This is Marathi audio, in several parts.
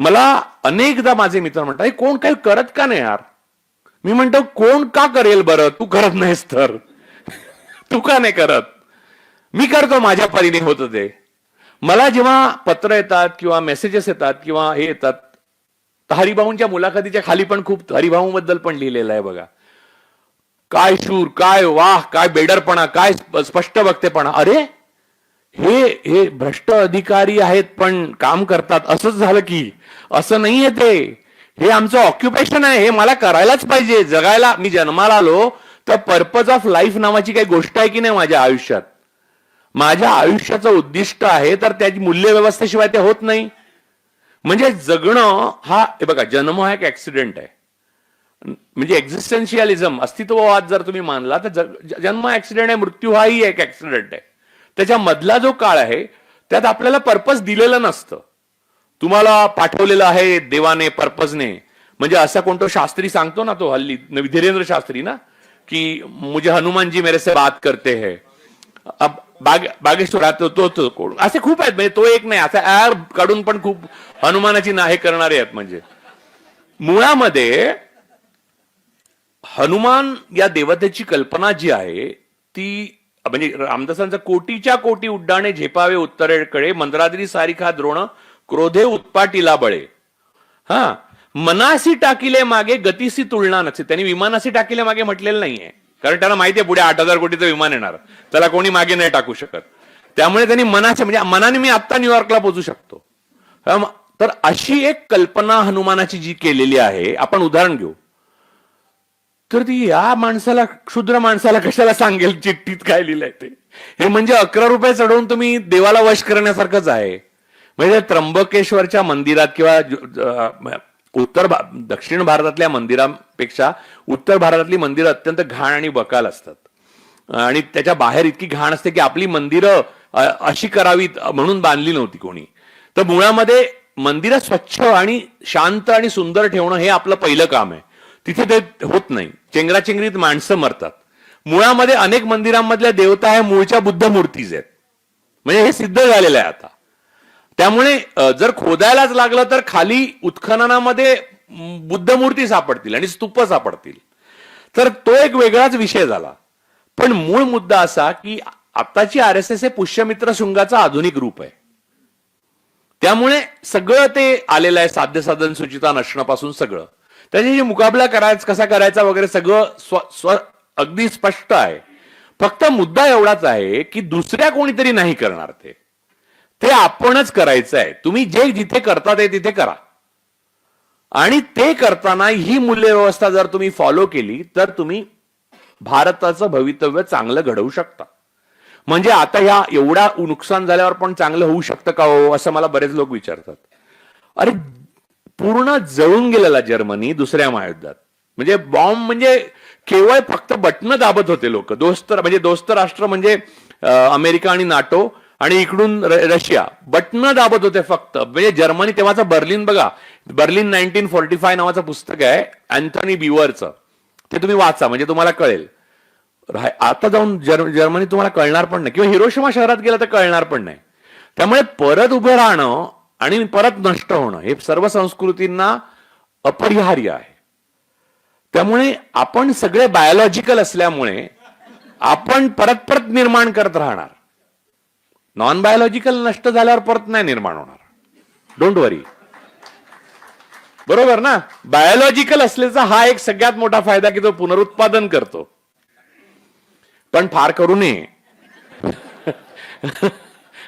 मला अनेकदा माझे मित्र म्हणतात कोण काही करत का नाही यार? मी म्हणतो कोण का करेल बरं? तू करत नाहीस तर. तू का नाही करत? मी करतो माझ्या परीने होत ते. मला जेव्हा पत्र येतात किंवा मेसेजेस येतात किंवा हे येतात तर हरिभाऊंच्या मुलाखतीच्या खाली पण खूप हरिभाऊ बद्दल पण लिहिलेलं आहे बघा. काय शूर काय वाह काय बेडरपणा काय स्पष्ट वक्तेपणा. अरे हे हे भ्रष्ट अधिकारी आहेत पण काम करतात. असंच झालं की असं नाहीये ते. हे आमचं ऑक्युपेशन आहे हे मला करायलाच पाहिजे. जगायला मी जन्माला आलो तर पर्पज ऑफ लाईफ नावाची काही गोष्ट आहे की नाही माझ्या आयुष्यात? माझ्या आयुष्याचं उद्दिष्ट आहे तर त्याची मूल्य व्यवस्थेशिवाय ते होत नाही. म्हणजे जगणं हा हे बघा जन्म हा एक ऍक्सिडेंट आहे. म्हणजे एक्झिस्टन्शियलिझम अस्तित्ववाद जर तुम्ही मानला तर जन्म ऍक्सिडेंट आहे मृत्यू हाही एक ऍक्सिडेंट आहे. त्याच्या मधला जो काळ आहे त्यात आपल्याला पर्पज दिलेलं नसतं. तुम्हाला पाठवलेलं आहे देवाने पर्पजने म्हणजे असा कोणतो शास्त्री सांगतो ना तो हल्ली धीरेंद्र शास्त्री ना की मुझे हनुमान जी मेरे से बात करते है. अब बाग बागेश्वरात तो तो तो कोण? असे खूप आहेत म्हणजे तो एक नाही असा ऍर काढून पण खूप हनुमानाची नाहे करणारे आहेत म्हणजे. मुळामध्ये हनुमान या देवतेची कल्पना जी आहे ती म्हणजे रामदासांचं कोटीच्या कोटी उड्डाणे झेपावे उत्तरेकडे मंद्राद्री सारिखा द्रोण क्रोधे उत्पाटीला बळे. हा मनासी टाकिले मागे गतीसी तुलना नसे त्यांनी विमानासी टाकिले मागे म्हटलेलं नाहीये. कारण त्यांना माहितीये पुढे आठ हजार कोटीचं विमान येणार. त्याला कोणी मागे नाही टाकू शकत. त्यामुळे त्यांनी मनाचे म्हणजे मनाने मी आत्ता न्यूयॉर्कला पोहोचू शकतो. तर अशी एक कल्पना हनुमानाची जी केलेली आहे आपण उदाहरण घेऊ. तर ती या माणसाला क्षुद्र माणसाला कशाला सांगेल? चिठ्ठीत काय लिहिलंय ते? हे म्हणजे अकरा रुपये चढवून तुम्ही देवाला वश करण्यासारखंच आहे. म्हणजे त्र्यंबकेश्वरच्या मंदिरात किंवा उत्तर भा- दक्षिण भारतातल्या मंदिरांपेक्षा उत्तर भारतातली मंदिरं अत्यंत घाण आणि बकाल असतात. आणि त्याच्या बाहेर इतकी घाण असते की आपली मंदिरं अशी करावीत म्हणून बांधली नव्हती कोणी. तर मुळामध्ये मंदिरं स्वच्छ आणि शांत आणि सुंदर ठेवणं हे आपलं पहिलं काम आहे. तिथे ते होत नाही. चेंगराचेंगरीत माणसं मरतात. मुळामध्ये अनेक मंदिरांमधल्या देवता ह्या मूळच्या बुद्ध मूर्तीज आहेत. म्हणजे हे सिद्ध झालेलं आहे आता. त्यामुळे जर खोदायलाच लागलं तर खाली उत्खननामध्ये बुद्ध मूर्ती सापडतील आणि स्तूप सापडतील. तर तो एक वेगळाच विषय झाला. पण मूळ मुद्दा असा की आताची आर एस एस हे पुष्यमित्र शृंगाचं आधुनिक रूप आहे. त्यामुळे सगळं ते आलेलं आहे साध्य साधन सुचिता नसण्यापासून सगळं. त्याच्याशी मुकाबला करायचा कसा करायचा वगैरे सगळं स्व स्व अगदी स्पष्ट आहे. फक्त मुद्दा एवढाच आहे की दुसऱ्या कोणीतरी नाही करणार ते. ते आपणच करायचं आहे. तुम्ही जे जिथे करता ते तिथे करा. आणि ते करताना ही मूल्य व्यवस्था जर तुम्ही फॉलो केली तर तुम्ही भारताचं भवितव्य चांगलं घडवू शकता. म्हणजे आता ह्या एवढा नुकसान झाल्यावर पण चांगलं होऊ शकतं का हो असं मला बरेच लोक विचारतात. अरे पूर्ण जळून गेलेला जर्मनी दुसऱ्या महायुद्धात. म्हणजे बॉम्ब म्हणजे केवळ फक्त बटणं दाबत होते लोक. दोस्त म्हणजे दोस्त राष्ट्र म्हणजे अमेरिका आणि नाटो आणि इकडून रशिया. बटणं दाबत होते फक्त. म्हणजे जर्मनी तेव्हाचा बर्लिन बघा. बर्लिन नाईन्टीन फोर्टी फाय नावाचं पुस्तक आहे अँथनी बिवरचं. ते तुम्ही वाचा म्हणजे तुम्हाला कळेल. आता जाऊन जर्म जर्मनी तुम्हाला कळणार पण नाही. किंवा हिरोशिमा शहरात गेलं तर कळणार पण नाही. त्यामुळे परत उभं राहणं आणि परत नष्ट होणं. हे सर्व संस्कृतींना अपरिहार्य आहे. त्यामुळे आपण सगळे बायोलॉजिकल असल्यामुळे आपण परत परत निर्माण करत राहणार. नॉन बायोलॉजिकल नष्ट झाल्यावर परत नाही निर्माण होणार. डोंट वरी बरोबर ना? बायोलॉजिकल असल्याचा हा एक सगळ्यात मोठा फायदा की तो पुनरुत्पादन करतो. पण फार करू नये.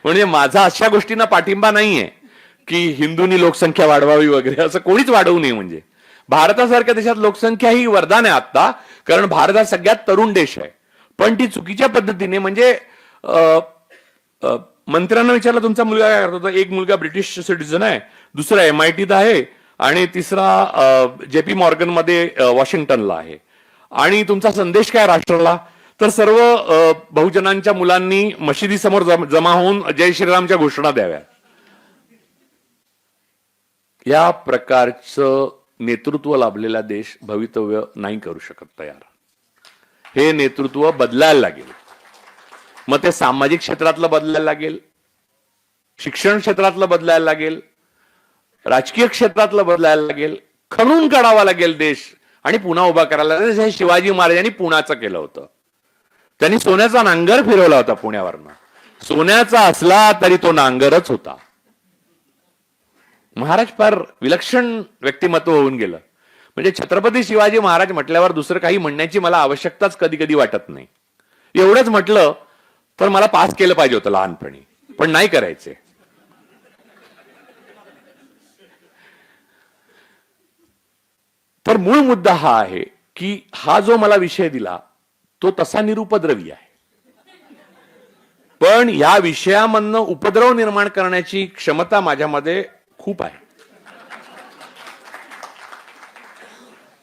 म्हणजे माझा अशा गोष्टींना पाठिंबा नाहीये. की हिंदूंनी लोकसंख्या वाढवावी वगैरे असं कोणीच वाढवू नये म्हणजे. भारतासारख्या देशात लोकसंख्या ही वरदान आहे आता कारण भारत हा सगळ्यात तरुण देश आहे. पण ती चुकीच्या पद्धतीने म्हणजे मंत्र्यांना विचारलं तुमचा मुलगा काय करतो? एक मुलगा ब्रिटिश सिटीजन आहे दुसरा एम आय टीत आहे आणि तिसरा जे पी मॉर्गनमध्ये वॉशिंग्टनला आहे. आणि तुमचा संदेश काय राष्ट्राला? तर सर्व बहुजनांच्या मुलांनी मशिदीसमोर समोर जमा होऊन जय श्रीरामच्या घोषणा द्याव्या या प्रकारचं नेतृत्व लाभलेला देश भवितव्य नाही करू शकत तयार. हे नेतृत्व बदलायला लागेल. मग ते सामाजिक क्षेत्रातलं बदलायला लागेल शिक्षण क्षेत्रातलं बदलायला लागेल राजकीय क्षेत्रातलं बदलायला लागेल खणून काढावा लागेल देश आणि पुन्हा उभा करायला लागेल. हे शिवाजी महाराजांनी पुण्याचं केलं होतं. त्यांनी सोन्याचा नांगर फिरवला होता पुण्यावरनं. सोन्याचा असला तरी तो नांगरच होता. महाराज फार विलक्षण व्यक्तिमत्व होऊन गेलं. म्हणजे छत्रपती शिवाजी महाराज म्हटल्यावर दुसरं काही म्हणण्याची मला आवश्यकताच कधी कधी वाटत नाही. एवढंच म्हटलं तर मला पास केलं पाहिजे होतं लहानपणी. पण नाही करायचे. तर मूळ मुद्दा हा आहे की हा जो मला विषय दिला तो तसा निरुपद्रवी आहे. पण या विषयामधनं उपद्रव निर्माण करण्याची क्षमता माझ्यामध्ये खूप आहे